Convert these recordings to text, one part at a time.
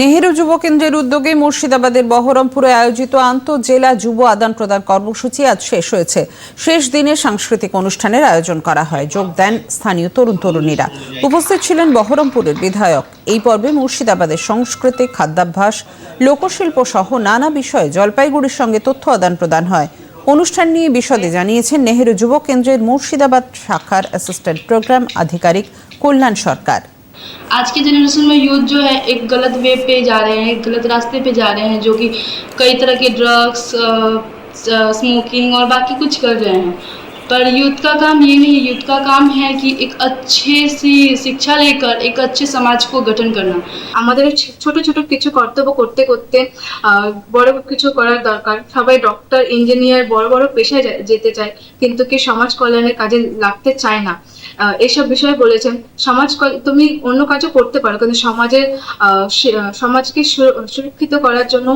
নেহেরু যুব কেন্দ্রের উদ্যোগে মুর্শিদাবাদের বহরমপুরে আয়োজিত আন্তঃজেলা যুব আদান প্রদান কর্মসূচি আজ শেষ হয়েছে। শেষ দিনে সাংস্কৃতিক অনুষ্ঠানের আয়োজন করা হয়। যোগ দেন স্থানীয় তরুণ তরুণীরা। উপস্থিত ছিলেন বহরমপুরের বিধায়ক। এই পর্বে মুর্শিদাবাদের সংস্কৃতি খাদ্যাভ্যাস, লোকশিল্প সহ নানা বিষয়ে জলপাইগুড়ির সঙ্গে তথ্য আদান প্রদান হয়। অনুষ্ঠান নিয়ে বিশদে জানিয়েছেন নেহেরু যুব কেন্দ্রের মুর্শিদাবাদ শাখার অ্যাসিস্ট্যান্ট প্রোগ্রাম আধিকারিক কল্যাণ সরকার। आज के जनरेशन में यूथ जो है, एक गलत वे पे जा रहे हैं, एक गलत रास्ते पे जा रहे हैं, जो कि कई तरह के ड्रग्स स्मोकिंग और बाकी कुछ कर रहे हैं। पर यूथ का काम ये नहीं है यूथ का काम है कि एक अच्छे सी शिक्षा लेकर एक अच्छे समाज को गठन करना আমাদের ছ- ছোট ছোট কিছু কর্তব্য করতে করতে আহ, বড় কিছু করার দরকার সবাই ডক্টর ইঞ্জিনিয়ার বড় বড় পেশায় যা- যেতে চায় কিন্তু কি সমাজ কল্যাণের কাজে লাগতে চায় না আহ, এসব বিষয়ে বলেছেন সমাজ কল- তুমি অন্য কাজও করতে পারো কিন্তু সমাজের আহ, সে- আহ, সমাজকে সু- সুরক্ষিত করার জন্য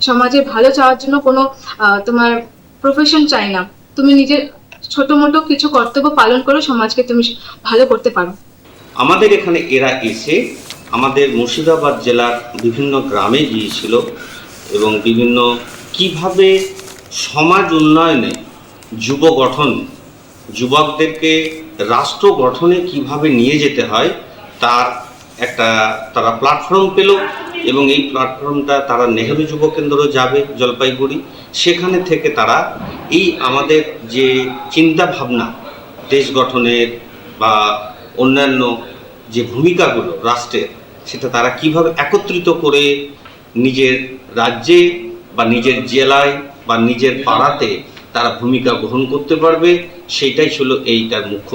সমাজে ভালো চাওয়ার জন্য কোনো আহ, তোমার প্রফেশন চাই না তুমি নিজের ছোট মোটো কিছু কর্তব্য পালন করে সমাজকে তুমি ভালো করতে পারো। আমাদের এখানে এরা এসে আমাদের মুর্শিদাবাদ জেলার বিভিন্ন গ্রামে গিয়েছিল এবং বিভিন্ন কীভাবে সমাজ উন্নয়নে যুব গঠন, যুবকদেরকে রাষ্ট্র গঠনে কীভাবে নিয়ে যেতে হয়, তার একটা, তারা প্ল্যাটফর্ম পেল। এবং এই প্ল্যাটফর্মটা তারা নেহেরু যুব কেন্দ্র যাবে, জলপাইগুড়ি সেখানে থেকে তারা এই আমাদের যে চিন্তা ভাবনা, দেশ গঠনের বা অন্যান্য যে ভূমিকাগুলো রাষ্ট্রের, সেটা তারা কীভাবে একত্রিত করে নিজের রাজ্যে বা নিজের জেলায় বা নিজের পাড়াতে তারা ভূমিকা গ্রহণ করতে পারবে সেটাই ছিল এইটার মুখ্য।